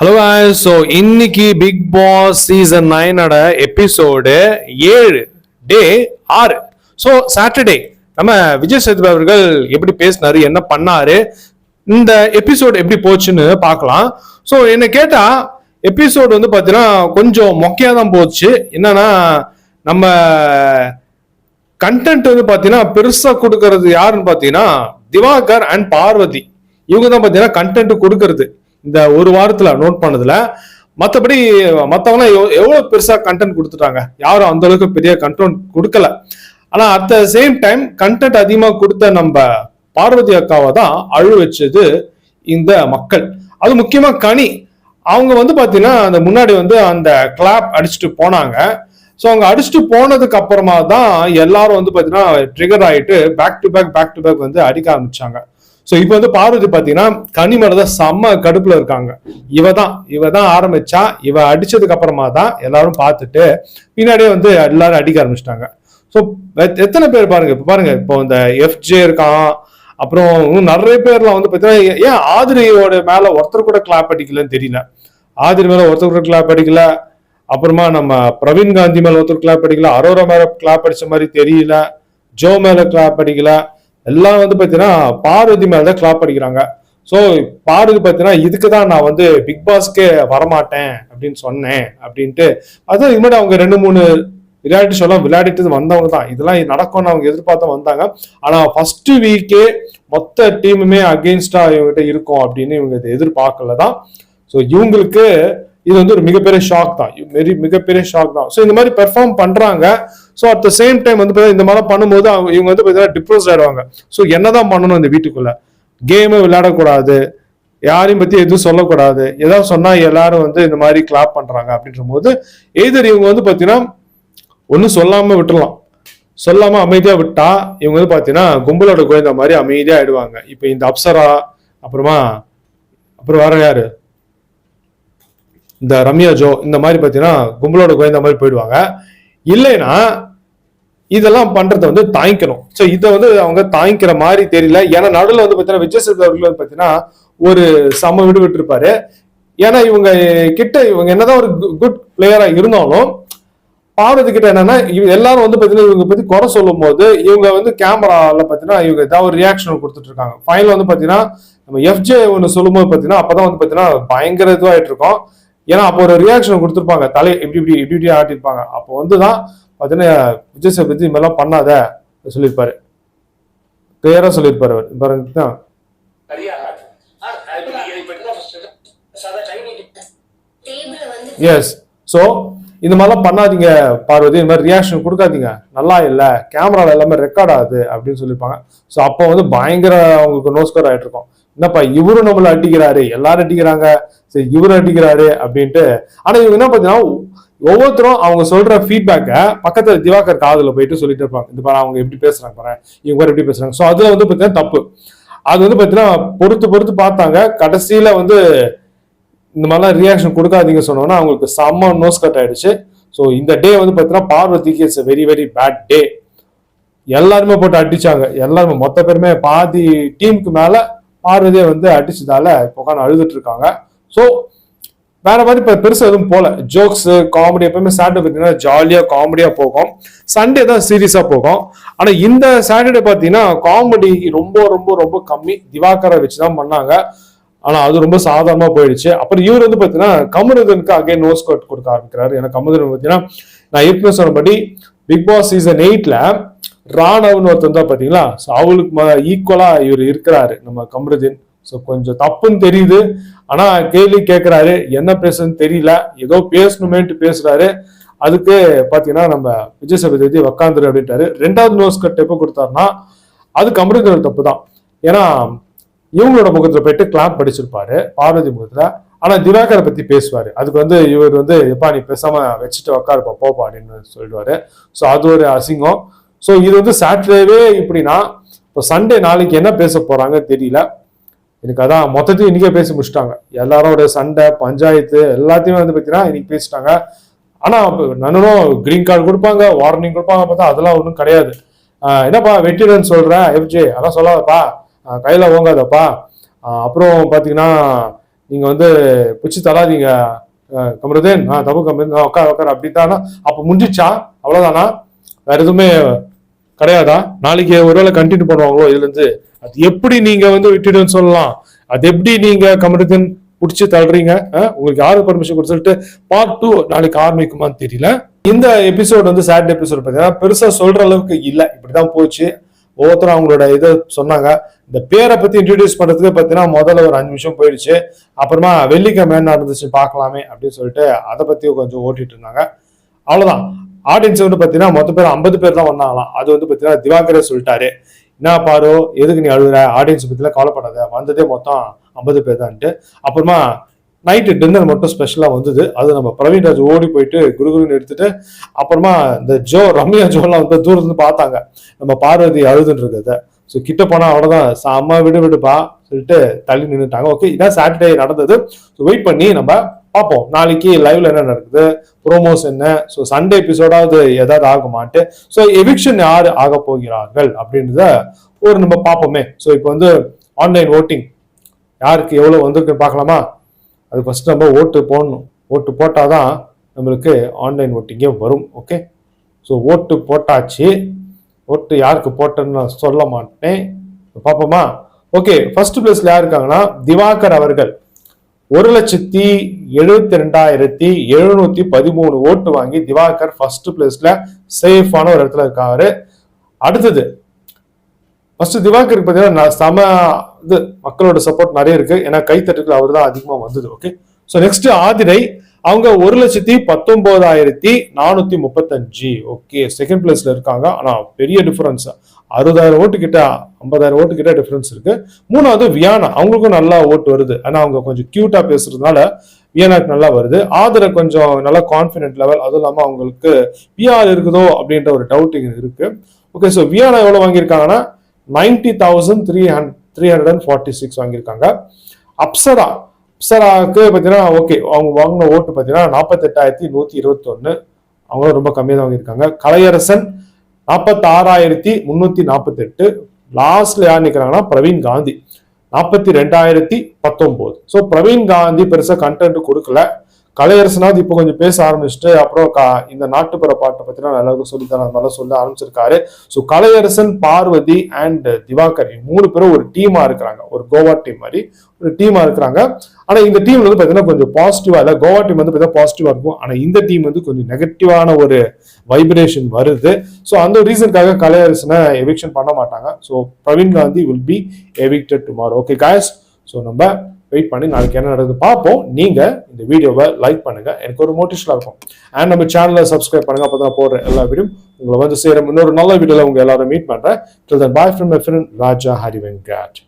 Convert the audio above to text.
Hello so இன்னைக்கு Bigg Boss season நைனோட episode ஏழு டே ஆறு. ஸோ சாட்டர்டே நம்ம விஜய் சேதுபதி அவர்கள் எப்படி பேசினாரு என்ன பண்ணாரு இந்த எபிசோடு எப்படி போச்சுன்னு பார்க்கலாம். ஸோ என்னை கேட்டால் எபிசோடு வந்து பார்த்தீங்கன்னா கொஞ்சம் மொக்கையா தான் போச்சு. என்னன்னா நம்ம கண்டென்ட் வந்து பார்த்தீங்கன்னா பெருசாக கொடுக்கறது யாருன்னு பார்த்தீங்கன்னா திவாகர் அண்ட் பார்வதி. இவங்க தான் பார்த்தீங்கன்னா கண்டென்ட் கொடுக்கறது. இந்த ஒரு வாரத்துல நோட் பண்ணதுல மற்றபடி மத்தவங்க எவ்வளவு பெருசா கண்டென்ட் கொடுத்துட்டாங்க? யாரும் அந்த அளவுக்கு பெரிய கண்டென்ட் கொடுக்கல. ஆனா at the same time content அதிகமா கொடுத்த நம்ம பார்வதி அக்காவை தான் அழு வச்சது இந்த மக்கள். அது முக்கியமா கனி. அவங்க வந்து பாத்தீங்கன்னா அந்த முன்னாடி வந்து அந்த கிளாப் அடிச்சுட்டு போனாங்க. ஸோ அவங்க அடிச்சுட்டு போனதுக்கு அப்புறமா தான் எல்லாரும் வந்து பாத்தீங்கன்னா ட்ரிகர் ஆயிட்டு back to back back to back வந்து அடிக்க ஆரம்பிச்சாங்க. ஸோ இப்போ வந்து பார்வதி பார்த்தீங்கன்னா கனிமலை தான் செம்ம கடுப்புல இருக்காங்க. இவ தான் இவ தான் ஆரம்பிச்சா இவ அடிச்சதுக்கு அப்புறமா தான் எல்லாரும் பார்த்துட்டு பின்னாடியே வந்து எல்லாரும் அடிக்க ஆரம்பிச்சிட்டாங்க. ஸோ எத்தனை பேர் பாருங்க இப்போ பாருங்க இப்போ இந்த எஃப்ஜே இருக்கான் அப்புறம் இன்னும் நிறைய பேர்லாம் வந்து பார்த்தீங்கன்னா ஏன் ஆதிரியோட மேல ஒருத்தர் கூட கிளாப் அடிக்கலன்னு தெரியல. ஆதிரி மேல ஒருத்தர் கூட கிளாப் அடிக்கல அப்புறமா நம்ம பிரவீன் காந்தி மேல ஒருத்தர் கிளாப் அடிக்கல அரோரா மேல கிளாப் அடிச்ச மாதிரி தெரியல ஜோ மேல கிளாப் அடிக்கல எல்லாம் வந்து பார்த்தீங்கன்னா பார்வதி மேல தான் கிளாப் அடிக்கிறாங்க. ஸோ பார்வதி பார்த்தீங்கன்னா இதுக்கு தான் நான் வந்து பிக் பாஸ்க்கே வரமாட்டேன் அப்படின்னு சொன்னேன் அப்படின்ட்டு. அதுவும் இது மாதிரி அவங்க ரெண்டு மூணு விளையாட்டு ஷோலாம் விளையாடிட்டு வந்தவங்க தான். இதெல்லாம் நடக்கும்னு அவங்க எதிர்பார்த்து வந்தாங்க. ஆனால் ஃபர்ஸ்ட் வீக்கே மொத்த டீமுமே அகெயின்ஸ்டா இவங்ககிட்ட இருக்கும் அப்படின்னு இவங்க இதை எதிர்பார்க்கல தான். ஸோ இவங்களுக்கு இது வந்து ஒரு மிகப்பெரிய ஷாக் தான். வெரி மிகப்பெரிய ஷாக் தான். ஸோ இந்த மாதிரி பெர்ஃபார்ம் பண்றாங்க. So at the same time வந்து பார்த்தீங்கன்னா இந்த மாதிரி பண்ணும்போது அவங்க இவங்க வந்து பார்த்தீங்கன்னா டிப்ரெஸ் ஆயிடுவாங்க. ஸோ என்னதான் பண்ணணும் இந்த வீட்டுக்குள்ள? கேமை விளையாடக்கூடாது. யாரையும் பத்தி எதுவும் சொல்லக்கூடாது. ஏதாவது சொன்னா எல்லாரும் வந்து இந்த மாதிரி கிளாப் பண்றாங்க அப்படின்ற போது எய்தர் இவங்க வந்து பாத்தீங்கன்னா ஒன்றும் சொல்லாம விட்டுறலாம். சொல்லாம அமைதியா விட்டா இவங்க வந்து பாத்தீங்கன்னா கும்பலோட குழந்த மாதிரி அமைதியா ஆயிடுவாங்க. இப்போ இந்த அப்சரா அப்புறமா அப்புறம் வேற யாரு? இந்த ரம்யா ஜோ இந்த மாதிரி பாத்தீங்கன்னா கும்பலோட குழந்த மாதிரி போயிடுவாங்க. இல்லைன்னா இதெல்லாம் பண்றதை வந்து தாங்கிக்கணும். ஸோ இதை வந்து அவங்க தாங்கிக்கிற மாதிரி தெரியல. ஏன்னா நடுவில் வந்து பார்த்தீங்கன்னா விஜய் சேதுபதி அவர்கள் வந்து பார்த்தீங்கன்னா ஒரு சம விடுபட்டு இருப்பாரு ஏன்னா இவங்க கிட்ட இவங்க என்னதான் ஒரு குட் பிளேயரா இருந்தாலும் பார்வதி கிட்ட என்னன்னா இவங்க எல்லாரும் வந்து பார்த்தீங்கன்னா இவங்க பத்தி குறை சொல்லும் போது இவங்க வந்து கேமரால பார்த்தீங்கன்னா இவங்க ஏதாவது ஒரு ரியாக்ஷன் கொடுத்துட்டு இருக்காங்க ஃபைனல் வந்து பார்த்தீங்கன்னா நம்ம எஃப்ஜே ஒன்று சொல்லும்போது பார்த்தீங்கன்னா அப்பதான் வந்து பார்த்தீங்கன்னா பயங்கர இதுவாயிட்டு இருக்கோம் ஏன்னா அப்போ ஒரு ரியாக்ஷன் கொடுத்துருப்பாங்க. தலை இப்படி இப்படி இப்படி இப்படி ஆட்டிருப்பாங்க அப்போ வந்து தான் பார்த்தீங்கன்னா விஜய் சேதுபதி இதுமாதிரிலாம் பண்ணாத சொல்லியிருப்பாரு. கிளியராக சொல்லியிருப்பாரு அவர். பாருங்க தான் எஸ் ஸோ இந்த மாதிரிலாம் பண்ணாதீங்க பார்வதி. இந்த மாதிரி ரியாக்ஷன் கொடுக்காதீங்க. நல்லா இல்லை. கேமராவில் எல்லாமே ரெக்கார்ட் ஆகுது அப்படின்னு சொல்லியிருப்பாங்க. ஸோ அப்போ வந்து பயங்கர அவங்களுக்கு நோஸ்கர் ஆகிட்டு இருக்கும் என்னப்பா இவரும் நம்மள அட்டிக்கிறாரு எல்லாரும் அட்டிக்கிறாங்க சரி இவரும் அட்டிக்கிறாரு அப்படின்ட்டு ஆனா இவங்க என்ன பார்த்தீங்கன்னா ஒவ்வொருத்தரும் அவங்க சொல்ற ஃபீட்பேக்கை பக்கத்துல திவாகர் காதுல போயிட்டு சொல்லிட்டு இருப்பாங்க. இந்த பாரு அவங்க எப்படி பேசுறாங்க பாரு இவங்க பேர் எப்படி பேசுறாங்க. ஸோ அதுல வந்து பார்த்தீங்கன்னா தப்பு. அது வந்து பார்த்தீங்கன்னா பொறுத்து பொறுத்து பார்த்தாங்க. கடைசியில வந்து இந்த மாதிரிலாம் ரியாக்ஷன் கொடுக்காதீங்க சொன்னோன்னா அவங்களுக்கு செம்ம நோஸ் கட் ஆயிடுச்சு. ஸோ இந்த டே வந்து பார்த்தீங்கன்னா பார்வதிக்கு it's very very bad day எல்லாருமே போட்டு அடிச்சாங்க. எல்லாருமே மொத்த பேருமே பாதி டீமுக்கு மேலே ஆறுதே வந்து அடிச்சதால உட்காந்து அழுதுட்டு இருக்காங்க ஸோ வேற மாதிரி இப்போ பெருசாக எதுவும் போல. ஜோக்ஸ் காமெடி எப்பவுமே சாட்டர்டே பார்த்தீங்கன்னா ஜாலியாக காமெடியாக போகும். சண்டே தான் சீரியஸாக போகும். ஆனால் இந்த சாட்டர்டே பார்த்தீங்கன்னா காமெடி ரொம்ப ரொம்ப ரொம்ப கம்மி. திவாகரை வச்சு தான் பண்ணாங்க. ஆனால் அது ரொம்ப சாதாரணமாக போயிடுச்சு. அப்புறம் இவர் வந்து பார்த்தீங்கன்னா கமருதனுக்கு அகைன் நோஸ் கட் கொடுக்க ஆரம்பிக்கிறாரு. ஏன்னா கமருதன் பார்த்தீங்கன்னா நான் ஏற்கனவே சொன்னபடி பிக் பாஸ் சீசன் எயிட்டில் ராணவன் ஒருத்தன் தான் பார்த்தீங்களா ஸோ அவளுக்கு ஈக்குவலாக இவர் இருக்கிறாரு நம்ம கமருதீன். ஸோ கொஞ்சம் தப்புன்னு தெரியுது. ஆனால் கேள்வி கேட்குறாரு என்ன பேசுன்னு தெரியல. ஏதோ பேசணுமேன்ட்டு பேசுறாரு. அதுக்கு பார்த்தீங்கன்னா நம்ம விஜய் சபதி உக்காந்துரு அப்படின்ட்டாரு. ரெண்டாவது நோஸ் கட் எப்போ கொடுத்தாருன்னா அது கமருதோட தப்பு தான் ஏன்னா இவங்களோட முகத்தில் போயிட்டு கிளாப் படிச்சிருப்பாரு பார்வதி முகத்தில். ஆனால் திவாகரை பற்றி பேசுவார். அதுக்கு வந்து இவர் வந்து எப்பா நீ பேசாமல் வச்சுட்டு உக்காருப்பா போப்பா அப்படின்னு சொல்லிடுவாரு. ஸோ அது ஒரு அசிங்கம். ஸோ இது வந்து சாட்டர்டேவே இப்படின்னா இப்போ சண்டே நாளைக்கு என்ன பேச போகிறாங்க தெரியல. எனக்கு அதான் மொத்தத்தையும் இன்னைக்கே பேசி முடிச்சிட்டாங்க. எல்லாரோட சண்டை பஞ்சாயத்து எல்லாத்தையுமே வந்து பார்த்தீங்கன்னா இன்னைக்கு பேசிட்டாங்க. ஆனால் நன்னனும் க்ரீன் கார்டு கொடுப்பாங்க வார்னிங் கொடுப்பாங்க பார்த்தா அதெல்லாம் ஒன்றும் கிடையாது. என்னப்பா வெட்டிடுன்னு சொல்கிறேன் எஃப்ஜே அதெல்லாம் சொல்லாதப்பா. கையில் ஓங்காதப்பா. அப்புறம் பார்த்தீங்கன்னா நீங்கள் வந்து பிடிச்சி தராதீங்க. கமருதேன் ஆ தப்பு கமருதேன் உட்கார் உட்கார் அப்படித்தானா? அப்போ முடிஞ்சிச்சா? அவ்வளோதானா வேற எதுவுமே கிடையாதா? நாளைக்கு ஒருவேளை கண்டினியூ பண்ணுவாங்களோ இதுல இருந்து அது எப்படி நீங்க வந்து விட்டுடுன்னு சொல்லலாம். அது எப்படி நீங்க கமருதீன் பிடிச்சி தள்ளுறீங்க? உங்களுக்கு யாரு பர்மிஷன் கொடுத்துட்டு சொல்லிட்டு பார்ட் டூ நாளைக்கு ஆரம்பிக்குமான்னு தெரியல. இந்த எபிசோட் வந்து சாட் எபிசோட் பார்த்தீங்கன்னா பெருசா சொல்ற அளவுக்கு இல்லை. இப்படிதான் போச்சு. ஒவ்வொருத்தரும் அவங்களோட இதை சொன்னாங்க. இந்த பேரை பத்தி இன்ட்ரடியூஸ் பண்றதுக்கு பார்த்தீங்கன்னா முதல்ல ஒரு அஞ்சு நிமிஷம் போயிடுச்சு. அப்புறமா வெள்ளிக்கிழமை என்ன நடந்துச்சு பார்க்கலாமே அப்படின்னு சொல்லிட்டு அதை பத்தி கொஞ்சம் ஓட்டிட்டு இருந்தாங்க. அவ்வளவுதான். ஆடியன்ஸ் வந்து பார்த்தீங்கன்னா மொத்த பேர் ஐம்பது பேர் தான் வந்தாங்களாம். அது வந்து பார்த்தீங்கன்னா திவாகரே சொல்லிட்டாரு. என்ன பாரு எதுக்கு நீ அழுகுற ஆடியன்ஸ் பத்திலாம் கவலைப்படாத. வந்ததே மொத்தம் ஐம்பது பேர் தான்ட்டு. அப்புறமா நைட்டு டின்னர் மட்டும் ஸ்பெஷலாக வந்தது. அது நம்ம பிரவீன் ராஜ் ஓடி போயிட்டு குருகுருன்னு எடுத்துட்டு அப்புறமா இந்த ஜோ ரம்யா ஜோலாம் வந்து தூரத்துலேருந்து பார்த்தாங்க. நம்ம பார்வதி அழுதுன்னு இருக்கிறத. ஸோ கிட்ட போனால் அவ்வளோதான் செம்ம விடு விடுப்பா சொல்லிட்டு தள்ளி நின்றுட்டாங்க ஓகே இதான் சாட்டர்டே நடந்தது. ஸோ வெயிட் பண்ணி நம்ம பார்ப்போம். நாளைக்கு லைவ்ல என்ன நடக்குது? ப்ரோமோஸ் என்ன? ஸோ சண்டே எபிசோடாவது ஏதாவது ஆகுமான்ட்டு. ஸோ எவிக்ஷன் யார் ஆக போகிறார்கள் அப்படின்றத ஒரு நம்ம பார்ப்போமே. ஸோ இப்போ வந்து ஆன்லைன் ஓட்டிங் யாருக்கு எவ்வளோ வந்திருக்குன்னு பார்க்கலாமா? அது ஃபஸ்ட் நம்ம ஓட்டு போடணும். ஓட்டு போட்டால் தான் நம்மளுக்கு ஆன்லைன் ஓட்டிங்கே வரும். ஓகே ஸோ ஓட்டு போட்டாச்சு. ஓட்டு யாருக்கு போட்டேன்னு நான் சொல்ல மாட்டேன். பார்ப்போமா ஓகே ஃபர்ஸ்ட் பிளேஸ்ல யார் இருக்காங்கன்னா திவாகர் அவர்கள். ஒரு லட்சத்தி எழுபத்தி ரெண்டாயிரத்தி எழுநூத்தி பதிமூணு ஓட்டு வாங்கி திவாகர் ஃபர்ஸ்ட் பிளேஸ்ல சேஃபான ஒரு இடத்துல இருக்காரு. அடுத்தது ஃபர்ஸ்ட் திவாகருக்கு பார்த்தீங்கன்னா நான் இது மக்களோட சப்போர்ட் நிறைய இருக்கு. ஏன்னா கைத்தட்டுகள் அவர் தான் அதிகமாக வந்தது ஓகே ஸோ நெக்ஸ்ட் ஆதிரை அவங்க ஒரு லட்சத்தி பத்தொன்பதாயிரத்தி நானூத்தி முப்பத்தஞ்சு. ஓகே செகண்ட் பிளேஸ்ல இருக்காங்க. ஆனா பெரிய டிஃபரன்ஸ் அறுபதாயிரம் ஓட்டு கிட்ட ஐம்பதாயிரம் ஓட்டு கிட்ட டிஃபரன்ஸ் இருக்கு. மூணாவது வியானா. அவங்களுக்கும் நல்லா ஓட்டு வருது. ஆனா அவங்க கொஞ்சம் கியூட்டா பேசுறதுனால வியனாக்கு நல்லா வருது. ஆதரை கொஞ்சம் நல்லா கான்ஃபிடென்ட் லெவல் அதுவும் இல்லாமல் அவங்களுக்கு பிஆர் இருக்குதோ அப்படின்ற ஒரு டவுட் இருக்கு. ஓகே ஸோ வியானா எவ்வளோ வாங்கியிருக்காங்கன்னா ninety thousand three hunt three hundred and forty six வாங்கியிருக்காங்க. அப்சரா அப்சராக்கு பார்த்தீங்கன்னா ஓகே அவங்க வாங்கின ஓட்டு பார்த்தீங்கன்னா நாற்பத்தெட்டாயிரத்தி நூற்றி இருபத்தொன்று அவங்களும் ரொம்ப கம்மியாக தான் வாங்கியிருக்காங்க. கலையரசன் நாற்பத்தாறாயிரத்தி முந்நூற்றி நாற்பத்தெட்டு லாஸ்ட்ல யார் நிற்கிறாங்கன்னா பிரவீன் காந்தி. நாற்பத்தி ரெண்டாயிரத்தி பத்தொம்போது. ஸோ பிரவீன் காந்தி பெருசாக கண்டென்ட் கொடுக்கல. கலையரசனாவது இப்போ கொஞ்சம் பேச ஆரம்பிச்சுட்டு அப்புறம் கா- இந்த நாட்டுப்புற பாட்டை பத்தினா எல்லாருக்கும் சொல்லி தர மாதிரி சொல்ல ஆரம்பிச்சிருக்காரு. ஸோ கலையரசன் பார்வதி அண்ட் திவாகர் மூணு பேரும் ஒரு டீமா இருக்கிறாங்க. ஒரு கோவா டீம் மாதிரி. ஒரு டீமா இருக்கிறாங்க. ஆனா இந்த டீம் வந்து பாத்தீங்கன்னா கொஞ்சம் பாசிட்டிவா இல்ல கோவா டீம் வந்து பார்த்தீங்கன்னா பாசிட்டிவா இருக்கும். ஆனா இந்த டீம் வந்து கொஞ்சம் நெகட்டிவான ஒரு வைப்ரேஷன் வருது. ஸோ அந்த ரீசனுக்காக கலையரசனை எவிக்ஷன் பண்ண மாட்டாங்க. So Praveen Gandhi will be evicted tomorrow okay guys so நம்ம வெயிட் பண்ணி நாளைக்கு என்ன நடக்குது பார்ப்போம். நீங்கள் இந்த வீடியோவை லைக் பண்ணுங்கள் எனக்கு ஒரு மோட்டிவேஷனாக இருக்கும். அண்ட் நம்ம சேனலை சப்ஸ்கிரைப் பண்ணுங்கள் அப்போ தான் போடுற எல்லா வீடியோ உங்களை வந்து சேரும். இன்னொரு நல்ல வீடியோல உங்கள் எல்லாரும் மீட் பண்றேன். Bye from my friend Raja Harivenkat